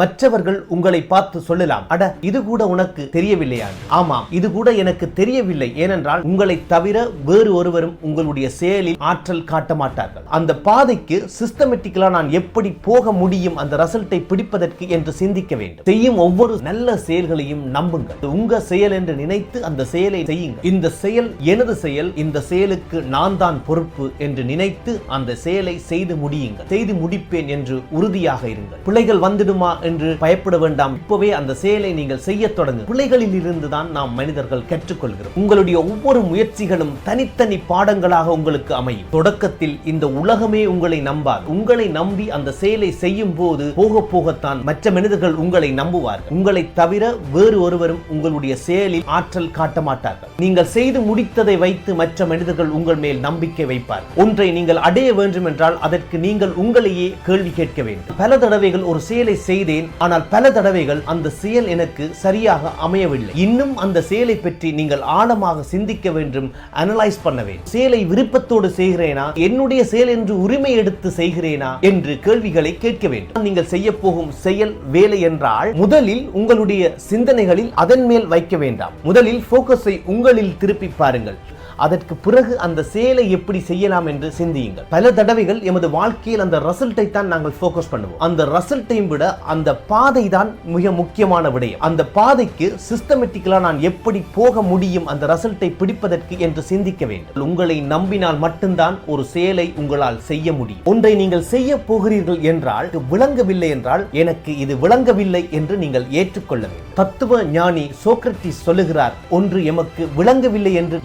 மற்றவர்கள் உங்களை பார்த்து சொல்லலாம். அட இது கூட உனக்கு தெரியவில்லையா ஆமாம் இது கூட எனக்கு தெரியவில்லை. ஏனென்றால் உங்களை தவிர வேறு ஒருவரும் உங்களுடைய செயலில் ஆற்றல் காட்ட மாட்டார்கள். அந்த பாதைக்கு சிஸ்டமேட்டிக்கலா நான் எப்படி போக முடியும்? அந்த ரிசல்ட்டை பிடிப்பதற்கு என்று சிந்திக்க வேண்டும். செய்யும் ஒவ்வொரு நல்ல செயல்களையும் நம்புங்கள். உங்க செயல் என்று நினைத்து அந்த செயலை செய்யுங்கள். இந்த செயல் எனது செயல் இந்த செயலுக்கு நான் தான் பொறுப்பு என்று நினைத்து அந்த செயலை செய்து முடியுங்கள். செய்து முடிப்பேன் என்று உறுதியாக இருங்கள். பிள்ளைகள் வந்துடுமா? என்று பயப்பட வேண்டாம். இப்பவே அந்த செயலை நீங்கள் செய்ய தொடங்கு. பிள்ளைகளில் இருந்து தான் நாம் மனிதர்கள் கற்றுக்கொள்கிறோம். உங்களுடைய ஒவ்வொரு முயற்சிகளும் தனித்தனி பாடங்களாக உங்களுக்கு அமையும். தொடக்கத்தில் இந்த உலகமே உங்களை நம்பாது. உங்களை நம்பி அந்த செயலை செய்யும் போது போக போகத்தான் மற்ற மனிதர்கள் உங்களை நம்புவார்கள். உங்களை தவிர வேறு ஒருவரும் உங்களுடைய செயலில் ஆற்றல் காட்ட மாட்டார்கள். நீங்கள் செய்து முடித்ததை வைத்து மற்ற மனிதர்கள் உங்கள் மேல் நம்பிக்கை வைப்பார் ஒன்றை நீங்கள் அடைய வேண்டும் என்றால் அதற்கு நீங்கள் உங்களையே கேள்வி கேட்க வேண்டும். பல தடவைகள் ஒரு செயலை செய்தேன். ஆனால் பல தடவைகள் அந்த செயல் எனக்கு சரியாக அமையவில்லை. இன்னும் அந்த செயலை பற்றி நீங்கள் ஆழமாக சிந்திக்க வேண்டும் அனலைஸ் பண்ண வேண்டும். செயலை விருப்பத்தோடு செய்கிறேனா? என்னுடைய செயல் என்று உரிமை எடுத்து செய்கிறேனா? என்று கேள்விகளை கேட்க வேண்டும். நீங்கள் செய்ய போகும் செயல் வேலை என்றால் முதலில் உங்களுடைய சிந்தனைகளில் அதன் மேல் வைக்க வேண்டாம். முதலில் போக்கஸை உங்களில் திருப்பி பாருங்கள். அதற்கு பிறகு அந்த செயலை எப்படி செய்யலாம் என்று சிந்தியுங்கள். பல தடவைகள் எமது வாழ்க்கையில் அந்த ரிசல்ட்டை தான் நாங்கள் ஃபோக்கஸ் பண்ணுவோம். அந்த ரிசல்ட்டையும் விட அந்த பாதை தான் மிக முக்கியமான விடயம். அந்த பாதைக்கு சிஸ்டமேட்டிக்கலா நான் எப்படி போக முடியும் அந்த ரிசல்ட்டை பிடிப்பதற்கு என்று சிந்திக்க வேண்டும். உங்களை நம்பினால் மட்டும்தான் ஒரு செயலை உங்களால் செய்ய முடியும். ஒன்றை நீங்கள் செய்ய போகிறீர்கள் என்றால் விளங்கவில்லை என்றால் எனக்கு இது விளங்கவில்லை என்று நீங்கள் ஏற்றுக்கொள்ள வேண்டும். தத்துவ ஞானி சோக்ரட்டிஸ் சொல்லுகிறார் ஒன்று எமக்கு விளங்கவில்லை என்று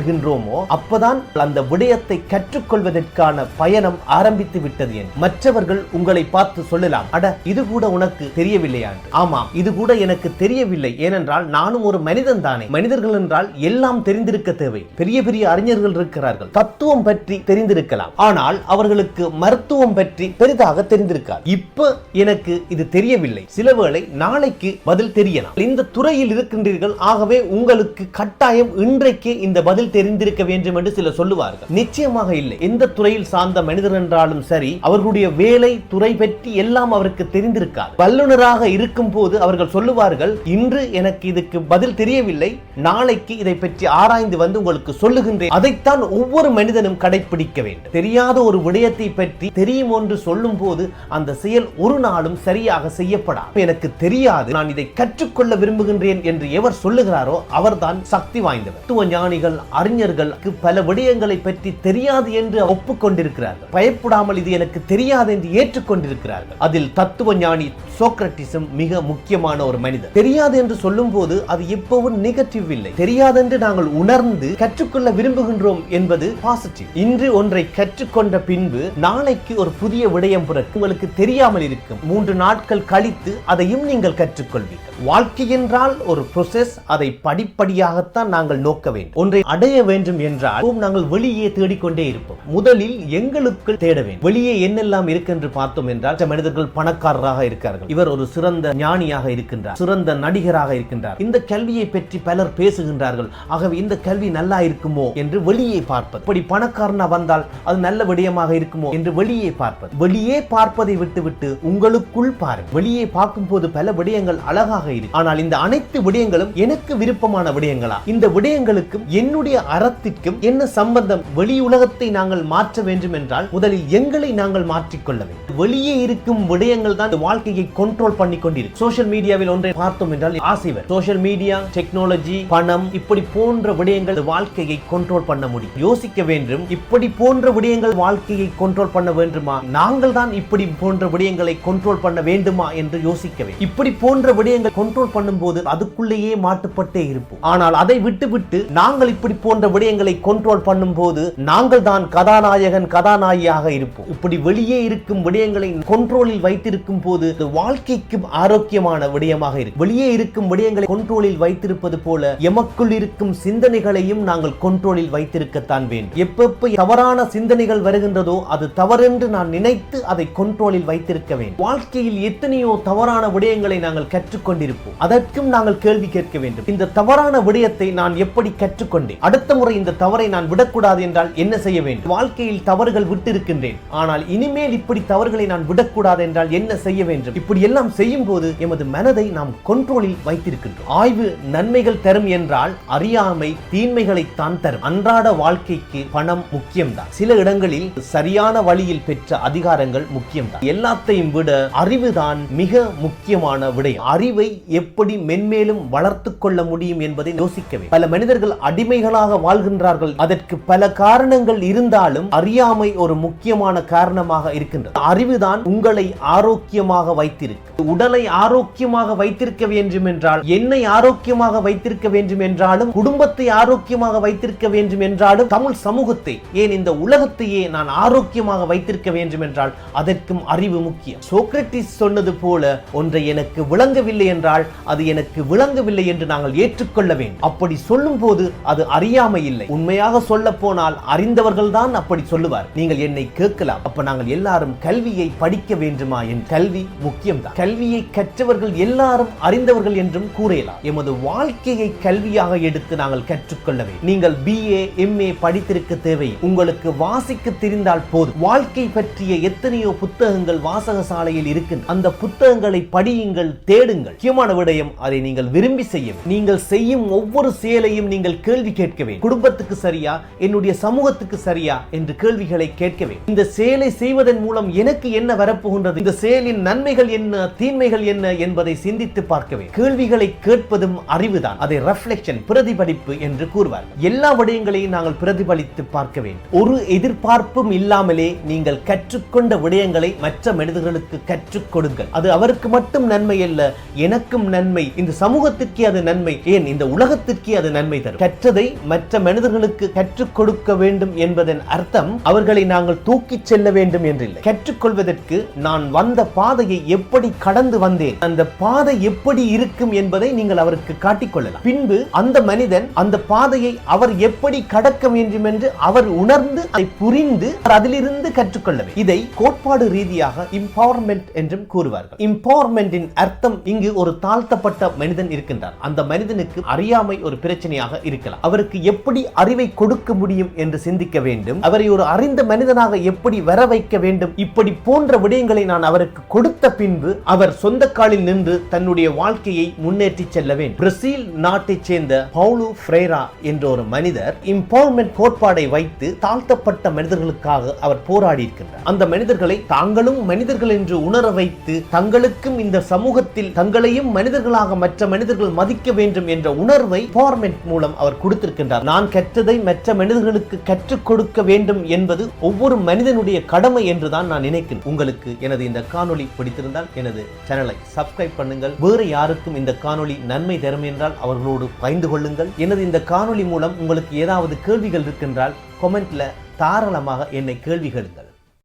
கொள்கின்றோமோ அப்பதான் அந்த விடயத்தை கற்றுக்கொள்வதற்கான பயணம் ஆரம்பித்து விட்டது என். மற்றவர்கள் உங்களை பார்த்து சொல்லலாம் அட இது கூட உனக்கு தெரியவில்லையா? ஆமாம் இது கூட எனக்கு தெரியவில்லை. ஏனென்றால் நானும் ஒரு மனிதன் தானே. மனிதர்கள் என்றால் எல்லாம் தெரிந்திருக்க தேவை. பெரிய பெரிய அறிஞர்கள் இருக்கிறார்கள். தத்துவம் பற்றி தெரிந்திருக்கலாம். ஆனால் அவர்களுக்கு மருத்துவம் பற்றி பெரிதாக தெரிந்திருக்காது. இப்ப எனக்கு இது தெரியவில்லை. சில வேளை நாளைக்கு பதில் தெரியலாம். இந்த துறையில் இருக்கின்றீர்கள். ஆகவே உங்களுக்கு கட்டாயம் இன்றைக்கே இந்த பதில் தெரிந்திருக்க வேண்டும் என்று சிலர் சொல்லுவார்கள். நிச்சயமாக இல்லை. எந்த துறையில் சார்ந்த மனிதர் என்றாலும் சரி அவர்களுடைய வேலை துறை பற்றி எல்லாம் அவருக்கு தெரிந்திருக்காது. வல்லுநராக இருக்கும் போது அவர்கள் சொல்லுவார்கள் இன்று எனக்கு இதுக்கு பதில் தெரியவில்லை. நாளைக்கு இதை பற்றி ஆராய்ந்து வந்து உங்களுக்கு சொல்லுகின்றேன். அதைத்தான் ஒவ்வொரு மனிதனும் கடைபிடிக்க வேண்டும். தெரியாத ஒரு விடயத்தை பற்றி தெரியும் என்று சொல்லும் போது அந்த செயல் ஒரு நாளும் சரியாக செய்யப்படாது. எனக்கு தெரியாது. நான் இதை கற்றுக்கொள்ள விரும்புகின்றேன் என்று எவர் சொல்லுகிறாரோ அவர்தான் சக்தி வாய்ந்தவர். தத்துவ ஞானிகள் அறிஞர்களுக்கு பல விடயங்களை பற்றி தெரியாது என்று ஒப்புக்கொண்டிருக்கிறார்கள். பயப்படாமல் இது எனக்கு தெரியாது என்று ஏற்றுக்கொண்டிருக்கிறார்கள். அதில் தத்துவ ஞானி சோக்ரட்டிசம் மிக முக்கியமான ஒரு மனிதர். தெரியாது என்று சொல்லும் போது அது எப்பவும் நெகட்டிவ் இல்லை. தெரியாது என்று நாங்கள் உணர்ந்து கற்றுக்கொள்ள விரும்புகின்றோம் என்பது பாசிட்டிவ் இன்று ஒன்றை கற்றுக்கொண்ட பின்பு நாளைக்கு ஒரு புதிய விடயம் பிறகு உங்களுக்கு தெரியாமல் இருக்கும். மூன்று நாட்கள் கழித்து அதையும் நீங்கள் கற்றுக்கொள்வீர்கள். வாழ்க்கை என்றால் ஒரு ப்ரொசஸ் அதை படிப்படியாகத்தான் நாங்கள் நோக்க வேண்டும். ஒன்றை அடைய வேண்டும் என்றால் நாங்கள் வெளியே தேடிக்கொண்டே இருப்போம். முதலில் எங்களுக்குள் தேட வேண்டும். வெளியே என்னெல்லாம் இருக்கு என்று பார்த்தோம் என்றால் சில மனிதர்கள் பணக்காரராக இருக்கிறார்கள் இவர் ஒரு சிறந்த ஞானியாக இருக்கின்றார். சிறந்த நடிகராக இருக்கின்றார். இந்த கல்வியை பற்றி பலர் பேசுகின்றார்கள். ஆகவே இந்த கல்வி நல்லா இருக்குமோ என்று வெளியே பார்ப்பது. இப்படி பணக்காரனா வந்தால் அது நல்ல விடயமாக இருக்குமோ என்று வெளியே பார்ப்பது. வெளியே பார்ப்பதை விட்டுவிட்டு உங்களுக்குள் பாருங்கள். வெளியே பார்க்கும் போது பல விடயங்கள் அழகாக இருக்கு. ஆனால் இந்த அனைத்து விடயங்களும் எனக்கு விருப்பமான விடயங்களா? இந்த விடயங்களுக்கும் என்னுடைய அறத்திற்கும் என்ன சம்பந்தம்? வெளி உலகத்தை நாங்கள் மாற்ற வேண்டும் என்றால் முதலில் எங்களை நாங்கள் மாற்றிக்கொள்ள வேண்டும். வெளியே இருக்கும் விடயங்கள் தான் வாழ்க்கையை கண்ட்ரோல் பண்ணி கொண்டிருக்கு. சோசியல் மீடியாவில் ஒன்றை பார்த்தோம் என்றால் ஆசைவர் சோசியல் மீடியா டெக்னாலஜி பணம் இப்படி போன்ற விடயங்கள் வாழ்க்கையை கண்ட்ரோல் பண்ண முடியும். யோசிக்க வேண்டும் இப்படி போன்ற விடயங்கள் வாழ்க்கையை கண்ட்ரோல் பண்ண வேண்டுமா? நாங்கள் தான் இப்படி போன்ற விடயங்களை கண்ட்ரோல் பண்ண வேண்டுமா என்று யோசிக்க வேண்டும். இப்படி போன்ற விடயங்கள் கண்ட்ரோல் பண்ணும் போது அதுக்குள்ளேயே மாட்டுப்பட்டே இருப்போம். ஆனால் அதை விட்டுவிட்டு நாங்கள் இப்படி போன்ற விடயங்களை கண்ட்ரோல் பண்ணும்போது நாங்கள் தான் கதாநாயகன் கதாநாயகியாக இருப்போம். இப்படி வெளியே இருக்கும் விடயங்களை கண்ட்ரோலில் வைத்திருக்கும் போது வாழ்க்கைக்கு ஆரோக்கியமான விடயமாக இருக்கும் வெளியே இருக்கும் விடயங்களை கண்ட்ரோலில் வைத்திருப்பது போல எமக்குள் இருக்கும் சிந்தனைகளையும் நாங்கள் கண்ட்ரோலில் வைத்திருக்கத்தான் வேண்டும். எப்பப்ப தவறான சிந்தனைகள் வருகின்றதோ அது தவறென்று நான் நினைத்து அதை கண்ட்ரோலில் வைத்திருக்க வேண்டும். வாழ்க்கையில் எத்தனையோ தவறான விடயங்களை நாங்கள் கற்றுக்கொண்டிருப்போம். அதற்கும் நாங்கள் கேள்வி கேட்க வேண்டும். இந்த தவறான விடயத்தை நான் எப்படி கற்றுக்கொண்டேன்? அடுத்த அடுத்த முறை இந்த தவறை நான் விடக்கூடாது என்றால் என்ன செய்ய வேண்டும்? வாழ்க்கையில் தவறுகள் விட்டிருக்கின்றேன். ஆனால் இனிமேல் இப்படி தவறுகளை நான் விடக்கூடாது என்றால் என்ன செய்ய வேண்டும்? இப்படி எல்லாம் செய்யும் போது எமது மனதை நாம் கொண்ட்ரோலில் வைத்திருக்கின்றோம். ஆய்வு நன்மைகள் தரும் என்றால் அறியாமை தீன்மைகளை தான் தரும். அன்றாட வாழ்க்கைக்கு பணம் முக்கியம்தான். சில இடங்களில் சரியான வழியில் பெற்ற அதிகாரங்கள் முக்கியம்தான். எல்லாத்தையும் விட அறிவுதான் மிக முக்கியமான விடயம். அறிவை எப்படி மென்மேலும் வளர்த்து கொள்ள முடியும் என்பதை யோசிக்கவே பல மனிதர்கள் அடிமைகளாக வாழ்கின்றார்கள். அதற்கு பல காரணங்கள் இருந்தாலும் அறியாமை ஒரு முக்கியமான காரணமாக இருக்கின்றது. அறிவுதான் உங்களை ஆரோக்கியமாக வைத்திருக்கு உடலை ஆரோக்கியமாக வைத்திருக்க வேண்டும் என்றால் என்னை ஆரோக்கியமாக வைத்திருக்க வேண்டும் என்றாலும் குடும்பத்தை ஆரோக்கியமாக வைத்திருக்க வேண்டும் என்றாலும் தமிழ் சமூகத்தை ஏன் இந்த உலகத்தையே நான் ஆரோக்கியமாக வைத்திருக்க வேண்டும் என்றால் அதற்கும் அறிவு முக்கியம். சோக்ரட்டிஸ் சொன்னது போல ஒன்றை எனக்கு விளங்கவில்லை என்றால் அது எனக்கு விளங்கவில்லை என்று நாங்கள் ஏற்றுக்கொள்ள வேண்டும். அப்படி சொல்லும் போது அது அறிய அறியாமை இல்லை உண்மையாக சொல்ல போனால் அறிந்தவர்கள் தான் அப்படி சொல்லுவார். நீங்கள் என்னை கேட்கலாம். அப்ப நாங்கள் எல்லாரும் கல்வியை படிக்க வேண்டுமா என் கல்வி? முக்கியம்தான். கல்வியை கற்றவர்கள் எல்லாரும் அறிந்தவர்கள் என்றும் கூறலாம். எமது வாழ்க்கையை கல்வியாக எடுத்து நாங்கள் கற்றுக்கொள்ளவே நீங்கள் பிஏ எம்ஏ படித்திருக்க தேவை. உங்களுக்கு வாசிக்க தெரிந்தால் போதும். வாழ்க்கை பற்றிய எத்தனையோ புத்தகங்கள் வாசக சாலையில் இருக்கு அந்த புத்தகங்களை படியுங்கள் தேடுங்கள். முக்கியமான விடயம் அதை நீங்கள் விரும்பி செய்ய நீங்கள் செய்யும் ஒவ்வொரு செயலையும் நீங்கள் கேள்வி கேட்க வேண்டும். குடும்பத்துக்கு சரியா? என்னுடைய சமூகத்துக்கு சரியா? என்று கேள்விகளை கேட்க வேண்டும். இந்த செயலை செய்வதன் மூலம் எனக்கு என்ன வரப்போகின்றது? இந்த செயலின் நன்மைகள் என்ன? தீன்மைகள் என்ன? என்பதை சிந்தித்து பார்க்க வேண்டும். கேள்விகளை கேட்பதும் அறிவுதான். அதை ரெஃப்ளெக்ஷன் பிரதிபலிப்பு என்று கூறுவார். எல்லா விடயங்களையும் நாங்கள் பிரதிபலித்து பார்க்க வேண்டும். ஒரு எதிர்பார்ப்பும் இல்லாமலே நீங்கள் கற்றுக்கொண்ட விடயங்களை மற்ற மனிதர்களுக்கு கற்றுக் கொடுங்கள். அது அவருக்கு மட்டும் நன்மை அல்ல எனக்கும் நன்மை. இந்த சமூகத்திற்கே அது நன்மை. ஏன்? இந்த உலகத்திற்கே அது நன்மை தரும். கற்றதை மற்ற மனிதர்களுக்கு கற்றுக் கொடுக்க வேண்டும் என்பதன் அர்த்தம் அவர்களை நாங்கள் தூக்கிச் செல்ல வேண்டும் என்றில்லை. கற்றுக்கொள்வதற்கு நான் வந்த பாதையை எப்படி கடந்து வந்தேன் அந்த பாதை எப்படி இருக்கும் என்பதை நீங்கள் அவருக்கு காட்டிக்கொள்ளலாம் பின்பு அந்த மனிதன் அந்த பாதையை அவர் எப்படி கடக்க வேண்டும் என்று அவர் உணர்ந்து அதை புரிந்து அவர் அதிலிருந்து கற்றுக்கொள்ள இதை கோட்பாடு ரீதியாக இம்பவர்மெண்ட் என்றும் கூறுவார்கள். இம்பவர்மெண்டின் அர்த்தம் இங்கு ஒரு தாழ்த்தப்பட்ட மனிதன் இருக்கின்றார் அந்த மனிதனுக்கு அறியாமை ஒரு பிரச்சனையாக இருக்கலாம். அவருக்கு எப்படி அறிவை கொடுக்க முடியும் என்று சிந்திக்க வேண்டும்? அவரை ஒரு அறிந்த மனிதனாக எப்படி வர வைக்க வேண்டும்? இப்படி போன்ற விடயங்களை நான் அவருக்கு கொடுத்த பின்பு அவர் சொந்த காலில் நின்று தன்னுடைய வாழ்க்கையை முன்னேற்றி செல்ல வேண்டும். பிரேசில் நாட்டைச் சேர்ந்த பவுலு ஃப்ரேரா என்ற ஒரு மனிதர் இம்பவர்மெண்ட் கோட்பாடை வைத்து தாழ்த்தப்பட்ட மனிதர்களுக்காக அவர் போராடி இருக்கின்றார் அந்த மனிதர்களை தாங்களும் மனிதர்கள் என்று உணர வைத்து தங்களுக்கும் இந்த சமூகத்தில் தங்களையும் மனிதர்களாக மற்ற மனிதர்கள் மதிக்க வேண்டும் என்ற உணர்வை எம்பவர்மெண்ட் மூலம் அவர் கொடுத்திருக்கின்றார். நான் கற்றதை மற்ற மனிதர்களுக்கு கற்றுக் கொடுக்க வேண்டும் என்பது ஒவ்வொரு மனிதனுடைய கடமை என்றுதான் நான் நினைக்கிறேன். உங்களுக்கு எனது இந்த காணொளி பிடித்திருந்தால் எனது சேனலை சப்ஸ்கிரைப் பண்ணுங்கள். வேறு யாருக்கும் இந்த காணொளி நன்மை தரும் என்றால் அவர்களோடு பகிர்ந்து கொள்ளுங்கள். எனது இந்த காணொளி மூலம் உங்களுக்கு ஏதாவது கேள்விகள் இருக்கின்றால் கொமெண்ட்ல தாராளமாக என்னை கேள்வி கேளுங்கள்.